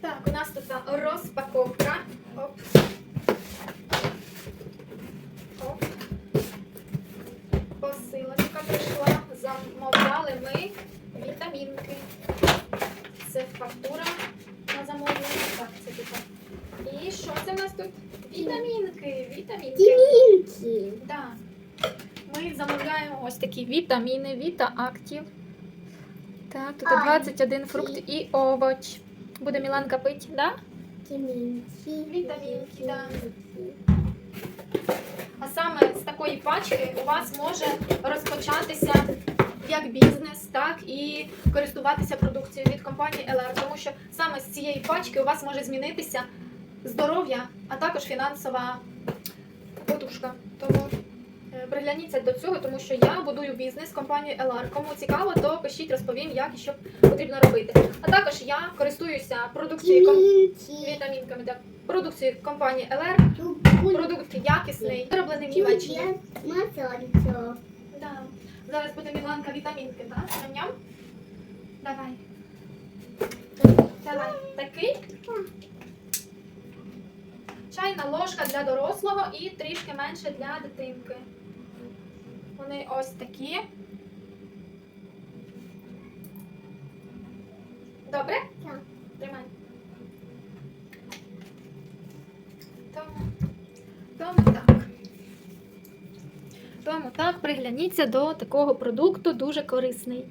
Так, у нас тут розпаковка. Оп. Оп. Посилочка прийшла. Замовляли ми вітамінки. Це фактура на замовлення. Так, це типу. І що це в нас тут? Вітамінки. Вітамінки. Тимінки. Да. Ми замовляємо ось такі вітаміни, Віта Актів. Так, тут 21 фрукт і овоч. Буде Міланка пити, да? Тимінки. Вітамінки, да. А саме з такої пачки у вас може розпочатися як бізнес, так і користуватися продукцією від компанії LR, тому що саме з цієї пачки у вас може змінитися здоров'я, а також фінансова подушка. Тому пригляніться до цього, тому що я будую бізнес з компанією LR. Кому цікаво, то пишіть, розповім, як і що потрібно робити. А також я користуюся продукцією ком- вітамінками та продукцією компанії LR. Продукт якісний, вироблений в Німеччині. Да. Зараз буде Міланка вітамінки, так? Ням-ням? Давай. Давай. Такий. Чайна ложка для дорослого і трішки менше для дитинки. Вони ось такі. Добре? Так. Тримай. Тому, тому так. Тому так, пригляніться до такого продукту, дуже корисний.